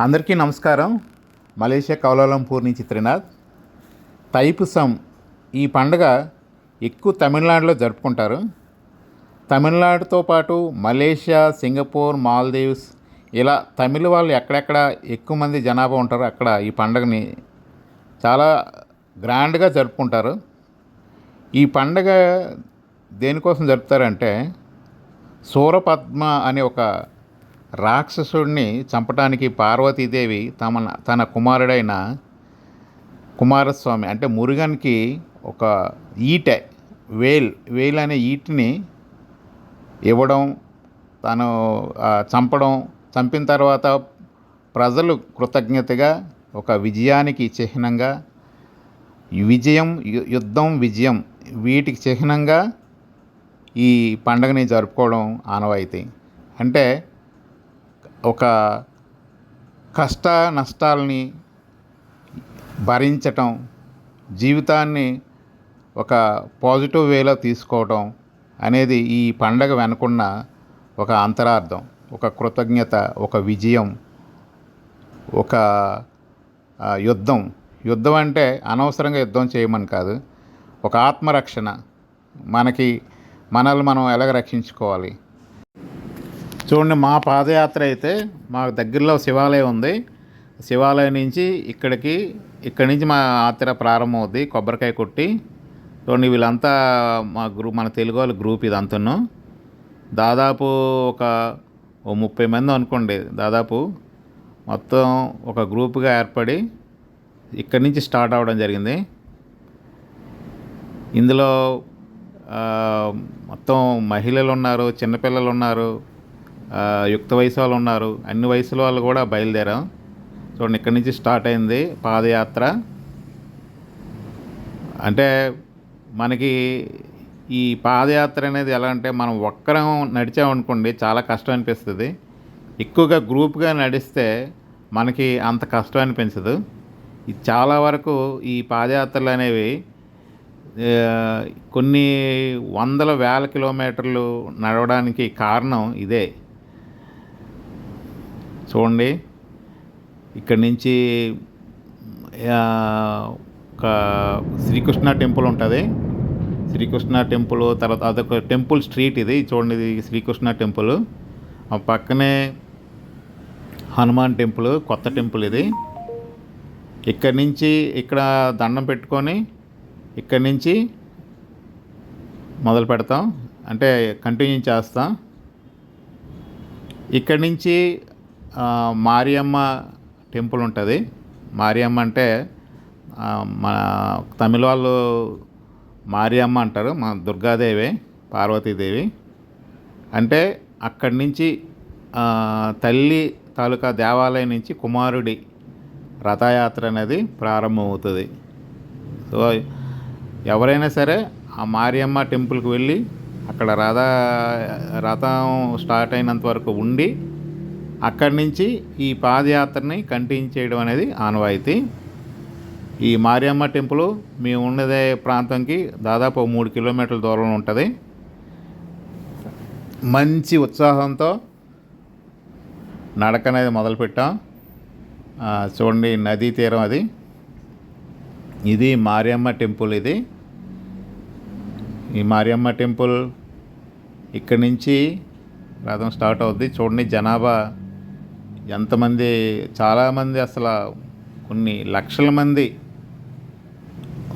అందరికీ నమస్కారం. Malaysia Kuala Lumpur నుంచి త్రినాథ్. తైపుసం ఈ పండుగ ఎక్కువ తమిళనాడులో జరుపుకుంటారు. తమిళనాడుతో పాటు మలేషియా సింగపూర్ మాల్దీవ్స్ ఇలా తమిళ వాళ్ళు ఎక్కడెక్కడ ఎక్కువ మంది జనాభా ఉంటారో అక్కడ ఈ పండుగని చాలా గ్రాండ్గా జరుపుకుంటారు. ఈ పండగ దేనికోసం జరుపుతారంటే సూరపద్మ అనే ఒక రాక్షసుడిని చంపటానికి పార్వతీదేవి తమ తన కుమారుడైన కుమారస్వామి అంటే మురుగన్కి ఒక ఈట వేల్ వేల్ అనే ఈటిని ఇవ్వడం తను చంపడం చంపిన తర్వాత ప్రజలు కృతజ్ఞతగా ఒక విజయానికి చిహ్నంగా విజయం యుద్ధం విజయం వీటికి చిహ్నంగా ఈ పండగని జరుపుకోవడం ఆనవాయితీ. అంటే ఒక కష్ట నష్టాలని భరించటం జీవితాన్ని ఒక పాజిటివ్ వేలో తీసుకోవటం అనేది ఈ పండగ వెనుకున్న ఒక అంతరార్థం ఒక కృతజ్ఞత ఒక విజయం ఒక యుద్ధం. యుద్ధం అంటే అనవసరంగా యుద్ధం చేయమని కాదు ఒక ఆత్మరక్షణ. మనకి మనల్ని మనం ఎలాగ రక్షించుకోవాలి? చూడండి మా పాదయాత్ర అయితే మా దగ్గరలో శివాలయం ఉంది. శివాలయం నుంచి ఇక్కడికి ఇక్కడి నుంచి మా యాత్ర ప్రారంభమవుద్ది కొబ్బరికాయ కొట్టి. చూడండి వీళ్ళంతా మా గ్రూప్ మన తెలుగు వాళ్ళ గ్రూప్ ఇదంతను. దాదాపు ఒక ఓ ముప్పై మంది అనుకోండి దాదాపు. మొత్తం ఒక గ్రూప్గా ఏర్పడి ఇక్కడి నుంచి స్టార్ట్ అవ్వడం జరిగింది. ఇందులో మొత్తం మహిళలు ఉన్నారు చిన్నపిల్లలు ఉన్నారు యుక్త వయసు వాళ్ళు ఉన్నారు. అన్ని వయసుల వాళ్ళు కూడా బయలుదేరాం. చూడండి ఇక్కడి నుంచి స్టార్ట్ అయింది పాదయాత్ర. అంటే మనకి ఈ పాదయాత్ర అనేది ఎలా అంటే మనం ఒక్కరం నడిచామనుకోండి చాలా కష్టం అనిపిస్తుంది. ఎక్కువగా గ్రూప్గా నడిస్తే మనకి అంత కష్టం అనిపించదు. చాలా వరకు ఈ పాదయాత్రలు అనేవి కొన్ని వందల వేల కిలోమీటర్లు నడవడానికి కారణం ఇదే. చూడండి. ఇక్కడి నుంచి ఒక శ్రీకృష్ణ టెంపుల్ ఉంటుంది. శ్రీకృష్ణ టెంపుల్ తర్వాత అదొక టెంపుల్ స్ట్రీట్ ఇది. చూడండి ఇది శ్రీకృష్ణ టెంపుల్. ఆ పక్కనే హనుమాన్ టెంపుల్ కొత్త టెంపుల్ ఇది. ఇక్కడి నుంచి ఇక్కడ దండం పెట్టుకొని ఇక్కడి నుంచి మొదలు పెడతాం. అంటే కంటిన్యూ చేస్తాం. ఇక్కడి నుంచి మారియమ్మ టెంపుల్ ఉంటుంది. మారియమ్మ అంటే మన తమిళ వాళ్ళు మారియమ్మ అంటారు మా దుర్గాదేవి పార్వతీదేవి. అంటే అక్కడి నుంచి తల్లి తాలూకా దేవాలయం నుంచి కుమారుడి రథయాత్ర అనేది ప్రారంభమవుతుంది. సో ఎవరైనా సరే ఆ మారియమ్మ టెంపుల్కి వెళ్ళి అక్కడ రథ రథం స్టార్ట్ అయినంత వరకు ఉండి అక్కడి నుంచి ఈ పాదయాత్రని కంటిన్యూ చేయడం అనేది ఆనవాయితీ. ఈ మారియమ్మ టెంపుల్ మేము ఉన్నదే ప్రాంతంకి దాదాపు మూడు కిలోమీటర్ల దూరంలో ఉంటుంది. మంచి ఉత్సాహంతో నడక అనేది మొదలుపెట్టాం. చూడండి నదీ తీరం అది. ఇది మారియమ్మ టెంపుల్ ఇది. ఈ మారియమ్మ టెంపుల్ ఇక్కడి నుంచి రథం స్టార్ట్ అవుద్ది. చూడండి జనాభా ఎంతమంది చాలామంది అసలు కొన్ని లక్షల మంది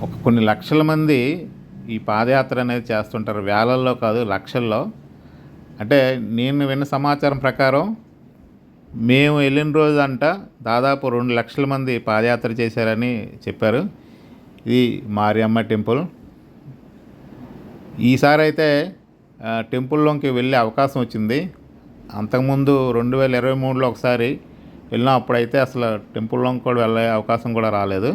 ఒక కొన్ని లక్షల మంది ఈ పాదయాత్ర అనేది చేస్తుంటారు. వేలల్లో కాదు లక్షల్లో. అంటే నేను విన్న సమాచారం ప్రకారం మేము వెళ్ళిన రోజు అంట దాదాపు రెండు లక్షల మంది పాదయాత్ర చేశారని చెప్పారు. ఇది మారియమ్మ టెంపుల్. ఈసారి అయితే టెంపుల్లోకి వెళ్ళే అవకాశం వచ్చింది. అంతకుముందు రెండు వేల ఇరవై మూడులో ఒకసారి వెళ్ళినా అప్పుడైతే అసలు టెంపుల్లోకి కూడా వెళ్ళే అవకాశం కూడా రాలేదు.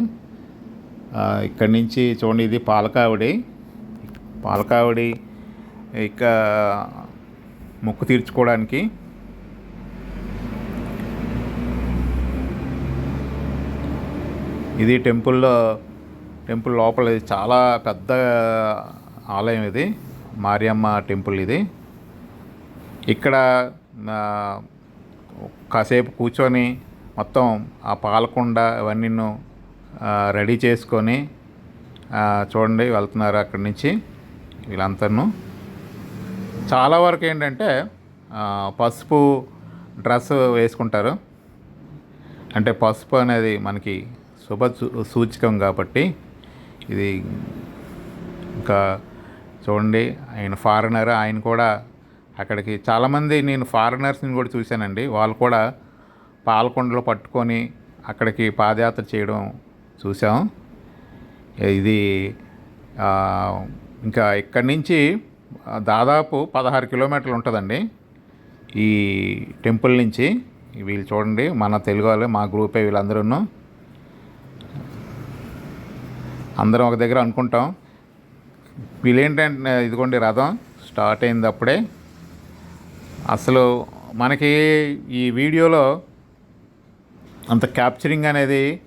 ఇక్కడి నుంచి చూడండి ఇది పాలకావిడి. పాలకావిడి ఇక మొక్కు తీర్చుకోవడానికి ఇది టెంపుల్లో టెంపుల్ లోపల ఇది చాలా పెద్ద ఆలయం ఇది. మారియమ్మ టెంపుల్ ఇది. ఇక్కడ కాసేపు కూర్చొని మొత్తం ఆ పాలకుండ అవన్నీ రెడీ చేసుకొని చూడండి వెళ్తున్నారు అక్కడి నుంచి వీళ్ళంతను చాలా వరకు ఏంటంటే పసుపు డ్రెస్ వేసుకుంటారు. అంటే పసుపు అనేది మనకి శుభ సూ- సూచకం కాబట్టి ఇది ఇంకా చూడండి ఆయన ఫారినర్ ఆయన కూడా అక్కడికి చాలామంది నేను ఫారినర్స్ని కూడా చూశానండి. వాళ్ళు కూడా పాలకొండలో పట్టుకొని అక్కడికి పాదయాత్ర చేయడం చూసాం ఇది ఇంకా ఇక్కడి నుంచి దాదాపు పదహారు కిలోమీటర్లు ఉంటుందండి. ఈ టెంపుల్ నుంచి వీళ్ళు చూడండి మన తెలుగు వాళ్ళు మా గ్రూపే వీళ్ళందరూ అందరం ఒక దగ్గర అనుకుంటాం. వీళ్ళేంటంటే ఇదిగోండి రథం స్టార్ట్ అయింది అప్పుడే. అసలు మనకి ఈ వీడియోలో అంత క్యాప్చరింగ్ అనేది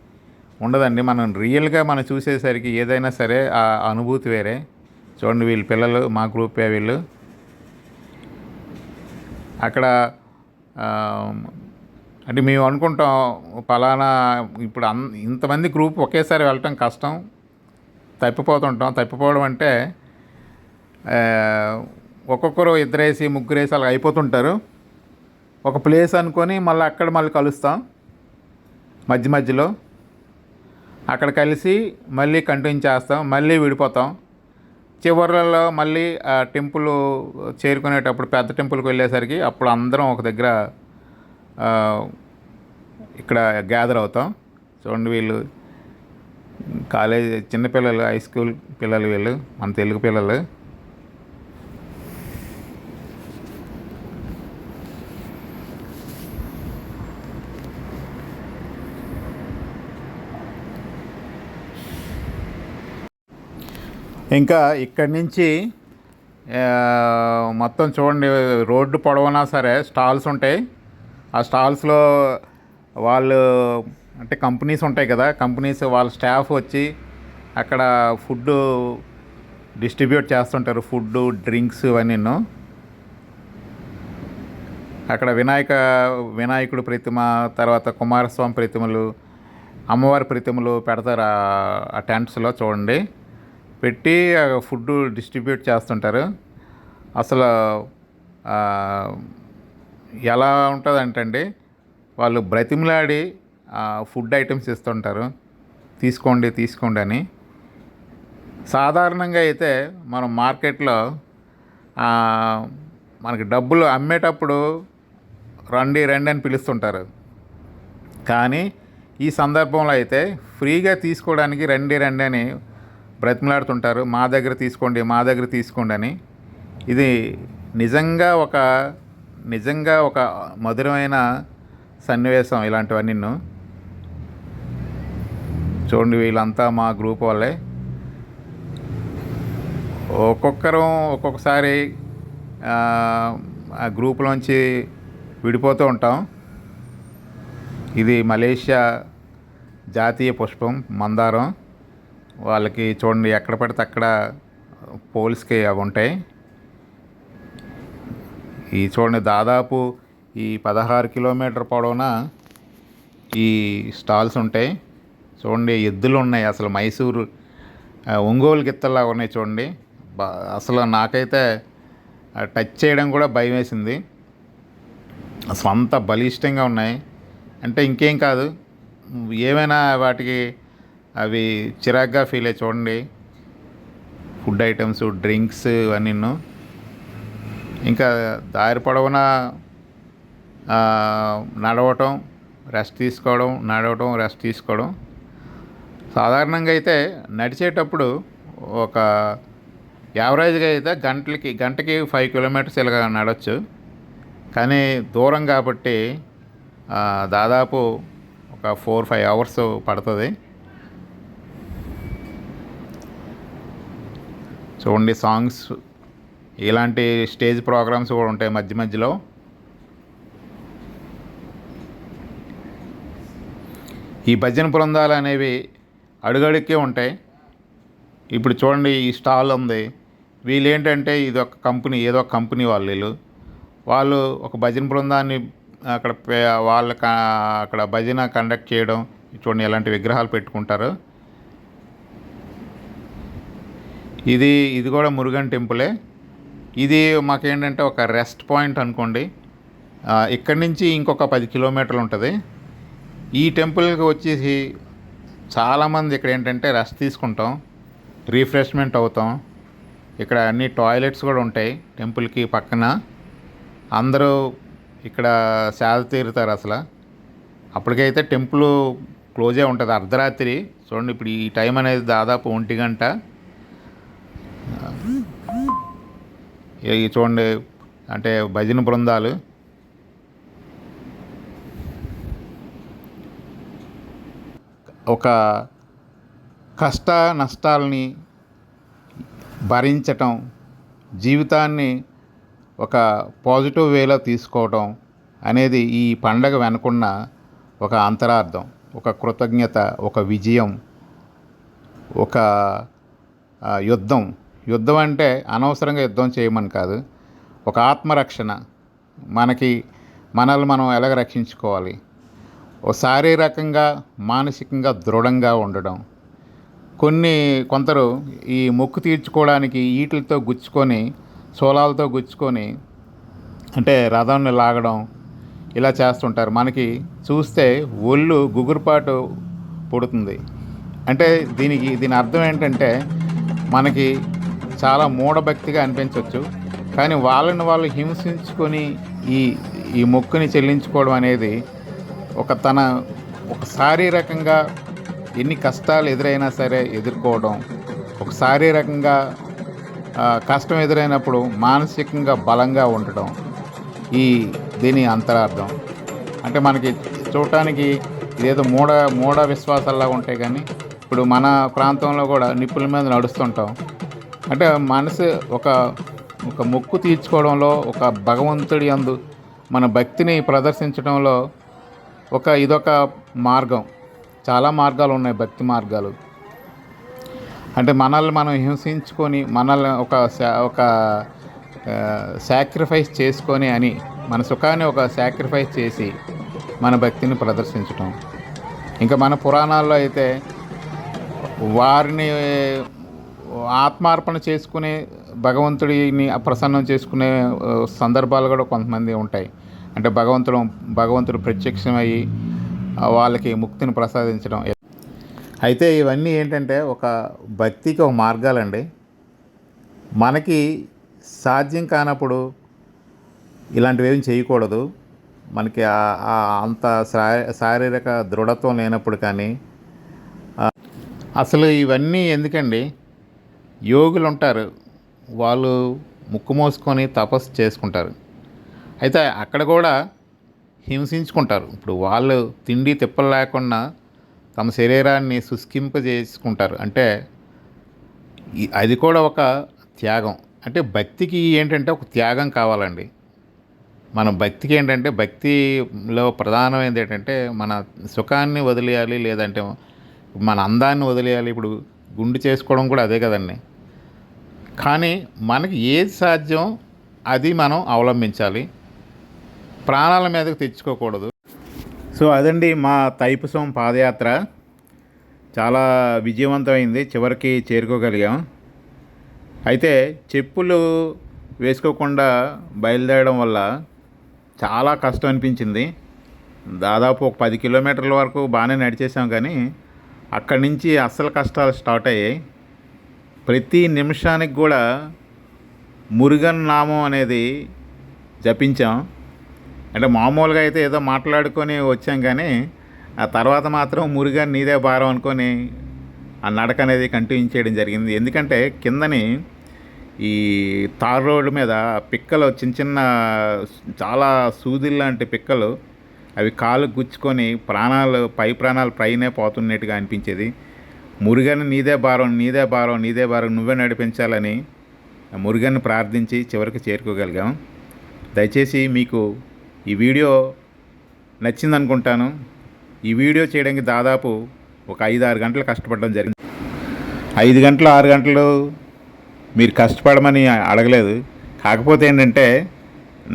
ఉండదండి. మనం రియల్గా మనం చూసేసరికి ఏదైనా సరే ఆ అనుభూతి వేరే. చూడండి వీళ్ళ పిల్లలు మా గ్రూపే వీళ్ళు. అక్కడ అంటే మేము అనుకుంటాం ఫలానా ఇప్పుడు అన్ ఇంతమంది గ్రూప్ ఒకేసారి వెళ్ళటం కష్టం. తప్పిపోతుంటాం. తప్పిపోవడం అంటే ఒక్కొక్కరు ఇద్దరేసి ముగ్గురేసి అలా అయిపోతుంటారు. ఒక ప్లేస్ అనుకొని మళ్ళీ అక్కడ మళ్ళీ కలుస్తాం. మధ్య మధ్యలో. అక్కడ కలిసి మళ్ళీ కంటిన్యూ చేస్తాం మళ్ళీ విడిపోతాం. చివరిలో మళ్ళీ ఆ టెంపుల్ చేరుకునేటప్పుడు పెద్ద టెంపుల్కి వెళ్ళేసరికి అప్పుడు అందరం ఒక దగ్గర ఇక్కడ గ్యాదర్ అవుతాం. చూడండి వీళ్ళు. కాలేజ్ చిన్నపిల్లలు హై స్కూల్ పిల్లలు వీళ్ళు మన తెలుగు పిల్లలు. ఇంకా ఇక్కడి నుంచి మొత్తం చూడండి రోడ్డు పొడవునా సరే స్టాల్స్ ఉంటాయి. ఆ స్టాల్స్లో వాళ్ళు అంటే కంపెనీస్ ఉంటాయి కదా కంపెనీస్ వాళ్ళ స్టాఫ్ వచ్చి అక్కడ ఫుడ్ డిస్ట్రిబ్యూట్ చేస్తుంటారు ఫుడ్ డ్రింక్స్ ఇవన్నీ అక్కడ వినాయక వినాయకుడు ప్రతిమ తర్వాత కుమారస్వామి ప్రతిమలు అమ్మవారి ప్రతిమలు పెడతారు ఆ టెంట్స్లో చూడండి. పెట్టి ఫుడ్ డిస్ట్రిబ్యూట్ చేస్తుంటారు. అసలు ఎలా ఉంటుందంటండి వాళ్ళు బ్రతిమలాడి ఫుడ్ ఐటమ్స్ ఇస్తుంటారు. తీసుకోండి తీసుకోండి అని. సాధారణంగా అయితే మనం మార్కెట్లో మనకి డబ్బులు అమ్మేటప్పుడు రండి రండి అని పిలుస్తుంటారు. కానీ ఈ సందర్భంలో అయితే ఫ్రీగా తీసుకోవడానికి రండి రండి అని బ్రతిమలాడుతుంటారు మా దగ్గర తీసుకోండి మా దగ్గర తీసుకోండి అని. ఇది నిజంగా ఒక నిజంగా ఒక మధురమైన సన్నివేశం ఇలాంటివన్నీ చూడండి వీళ్ళంతా మా గ్రూప్ వాళ్ళే. ఒక్కొక్కరం ఒక్కొక్కసారి ఆ, ఆ గ్రూప్లోంచి విడిపోతూ ఉంటాం. ఇది మలేషియా జాతీయ పుష్పం మందారం. వాళ్ళకి చూడండి ఎక్కడ పడితే అక్కడ పోల్స్కి అవి ఉంటాయి. ఈ చూడండి దాదాపు ఈ పదహారు కిలోమీటర్ పొడవున ఈ స్టాల్స్ ఉంటాయి. చూడండి ఎద్దులు ఉన్నాయి అసలు మైసూరు ఒంగోలు గిత్తల్లా ఉన్నాయి చూడండి. అసలు నాకైతే టచ్ చేయడం కూడా భయం వేసింది. అసలు అంత బలిష్టంగా ఉన్నాయి. అంటే ఇంకేం కాదు ఏమైనా వాటికి అవి చిరాగ్గా ఫీల్ అయ్యి చూడండి. ఫుడ్ ఐటమ్స్ డ్రింక్స్ ఇవన్నీ ఇంకా దారి పొడవునా నడవటం రెస్ట్ తీసుకోవడం నడవటం రెస్ట్ తీసుకోవడం. సాధారణంగా అయితే నడిచేటప్పుడు ఒక యావరేజ్గా అయితే గంటలకి గంటకి ఫైవ్ కిలోమీటర్స్ ఇలాగ నడవచ్చు. కానీ దూరం కాబట్టి దాదాపు ఒక ఫోర్ ఫైవ్ అవర్స్ పడుతుంది. చూడండి సాంగ్స్ ఇలాంటి స్టేజ్ ప్రోగ్రామ్స్ కూడా ఉంటాయి మధ్య మధ్యలో. ఈ భజన బృందాలు అనేవి అడుగడుక్కే ఉంటాయి. ఇప్పుడు చూడండి ఈ స్టాల్ ఉంది. వీళ్ళు ఏంటంటే ఇది ఒక కంపెనీ ఏదో ఒక కంపెనీ వాళ్ళు వీళ్ళు. వాళ్ళు ఒక భజన బృందాన్ని అక్కడ పే- వాళ్ళ అక్కడ భజన కండక్ట్ చేయడం చూడండి ఎలాంటి విగ్రహాలు పెట్టుకుంటారు. ఇది ఇది కూడా మురుగన్ టెంపులే. ఇది మాకేంటంటే ఒక రెస్ట్ పాయింట్ అనుకోండి. ఇక్కడి నుంచి ఇంకొక పది కిలోమీటర్లు ఉంటుంది. ఈ టెంపుల్కి వచ్చేసి చాలామంది ఇక్కడ ఏంటంటే రెస్ట్ తీసుకుంటాం రీఫ్రెష్మెంట్ అవుతాం. ఇక్కడ అన్ని టాయిలెట్స్ కూడా ఉంటాయి టెంపుల్కి పక్కన. అందరూ ఇక్కడ సేద తీరుతారు అసలు. అప్పటికైతే టెంపుల్ క్లోజే ఉంటుంది. అర్ధరాత్రి. చూడండి ఇప్పుడు ఈ టైం అనేది దాదాపు ఒంటి గంట. ఈ చూడండి అంటే భజన బృందాలు. ఒక కష్ట నష్టాలని భరించటం జీవితాన్ని ఒక పాజిటివ్ వేలో తీసుకోవటం అనేది ఈ పండగ వెనుకున్న ఒక అంతరార్థం ఒక కృతజ్ఞత ఒక విజయం ఒక యుద్ధం. యుద్ధం అంటే అనవసరంగా యుద్ధం చేయమని కాదు. ఒక ఆత్మరక్షణ. మనకి మనల్ని మనం ఎలాగ రక్షించుకోవాలి? ఓ శారీరకంగా మానసికంగా దృఢంగా ఉండడం. కొన్ని కొందరు ఈ మొక్కు తీర్చుకోవడానికి ఈటలతో గుచ్చుకొని సోలాలతో గుచ్చుకొని అంటే రథాన్ని లాగడం ఇలా చేస్తుంటారు. మనకి చూస్తే ఒళ్ళు గుగురుపాటు పుడుతుంది. అంటే దీనికి దీని అర్థం ఏంటంటే మనకి చాలా మూఢభక్తిగా అనిపించవచ్చు. కానీ వాళ్ళని వాళ్ళు హింసించుకొని ఈ ఈ మొక్కుని చెల్లించుకోవడం అనేది ఒక తన ఒక శారీరకంగా ఎన్ని కష్టాలు ఎదురైనా సరే ఎదుర్కోవడం ఒక శారీరకంగా కష్టం ఎదురైనప్పుడు మానసికంగా బలంగా ఉండటం ఈ దీని అంతరార్థం. అంటే మనకి చూడటానికి ఇదేదో మూఢ మూఢ విశ్వాసాల్లా ఉంటాయి కానీ ఇప్పుడు మన ప్రాంతంలో కూడా నిప్పుల మీద నడుస్తుంటాం. అంటే మనసు ఒక ఒక మొక్కు తీర్చుకోవడంలో ఒక భగవంతుడి అందు మన భక్తిని ప్రదర్శించడంలో ఒక ఇదొక మార్గం. చాలా మార్గాలు ఉన్నాయి భక్తి మార్గాలు. అంటే మనల్ని మనం హింసించుకొని మనల్ని ఒక ఒక సాక్రిఫైస్ చేసుకొని అని మన సుఖాన్ని ఒక సాక్రిఫైస్ చేసి మన భక్తిని ప్రదర్శించటం. ఇంకా మన పురాణాల్లో అయితే వారిని ఆత్మార్పణ చేసుకునే భగవంతుడిని ప్రసన్నం చేసుకునే సందర్భాలు కూడా కొంతమంది ఉంటాయి. అంటే భగవంతుడు భగవంతుడు ప్రత్యక్షమయ్యి వాళ్ళకి ముక్తిని ప్రసాదించడం. అయితే ఇవన్నీ ఏంటంటే ఒక భక్తికి ఒక మార్గాలండి. మనకి సాధ్యం కానప్పుడు ఇలాంటివి ఏమి చేయకూడదు. మనకి అంత శారీరక దృఢత్వం లేనప్పుడు కానీ అసలు ఇవన్నీ ఎందుకండి? యోగులు ఉంటారు వాళ్ళు ముక్కు మోసుకొని తపస్సు చేసుకుంటారు. అయితే అక్కడ కూడా హింసించుకుంటారు. ఇప్పుడు వాళ్ళు తిండి తిప్పలు లేకుండా తమ శరీరాన్ని శుష్కింపజేసుకుంటారు. అంటే అది కూడా ఒక త్యాగం. అంటే భక్తికి ఏంటంటే ఒక త్యాగం కావాలండి. మన భక్తికి ఏంటంటే భక్తిలో ప్రధానమైనది ఏంటంటే మన సుఖాన్ని వదిలేయాలి లేదంటే మన అందాన్ని వదిలేయాలి. ఇప్పుడు గుండు చేసుకోవడం కూడా అదే కదండి. కానీ మనకి ఏది సాధ్యం అది మనం అవలంబించాలి. ప్రాణాల మీదకు తెచ్చుకోకూడదు. సో అదండి మా తైపుసం పాదయాత్ర. చాలా విజయవంతమైంది. చివరికి చేరుకోగలిగాం. అయితే చెప్పులు వేసుకోకుండా బయలుదేరడం వల్ల చాలా కష్టం అనిపించింది. దాదాపు ఒక పది కిలోమీటర్ల వరకు బాగానే నడిచేసాం కానీ అక్కడి నుంచి అస్సలు కష్టాలు స్టార్ట్ అయ్యాయి. ప్రతి నిమిషానికి కూడా మురుగన్ నామం అనేది జపించాం. అంటే మామూలుగా అయితే ఏదో మాట్లాడుకొని వచ్చాం కానీ ఆ తర్వాత మాత్రం మురుగన్ నీదే భారం అనుకొని ఆ నడక అనేది కంటిన్యూ చేయడం జరిగింది. ఎందుకంటే కిందని ఈ తార్ రోడ్డు మీద పిక్కలు చిన్న చిన్న చాలా సూదిల్ లాంటి పిక్కలు అవి కాలు గుచ్చుకొని ప్రాణాలు పై ప్రాణాలు పైనే పోతున్నట్టుగా అనిపించేది. మురుగన్ నీదే భారం నీదే భారం నీదే భారం నువ్వే నడిపించాలని ఆ మురుగన్ని ప్రార్థించి చివరికి చేరుకోగలిగాం. దయచేసి మీకు ఈ వీడియో నచ్చిందనుకుంటాను. ఈ వీడియో చేయడానికి దాదాపు ఒక ఐదు ఆరు గంటలు కష్టపడడం జరిగింది. ఐదు గంటలు ఆరు గంటలు మీరు కష్టపడమని అడగలేదు. కాకపోతే ఏంటంటే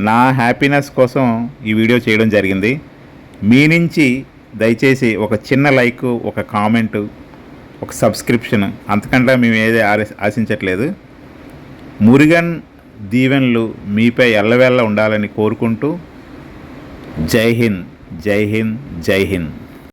నా హ్యాపీనెస్ కోసం ఈ వీడియో చేయడం జరిగింది. మీ నుంచి దయచేసి ఒక చిన్న లైక్ ఒక కామెంటు ఒక సబ్స్క్రిప్షన్. అంతకంటే మేము ఏది ఆశించట్లేదు. మురుగన్ దీవెనలు మీపై ఎల్లవేళ్ళ ఉండాలని కోరుకుంటూ జై హింద్ జై హింద్ జై హింద్.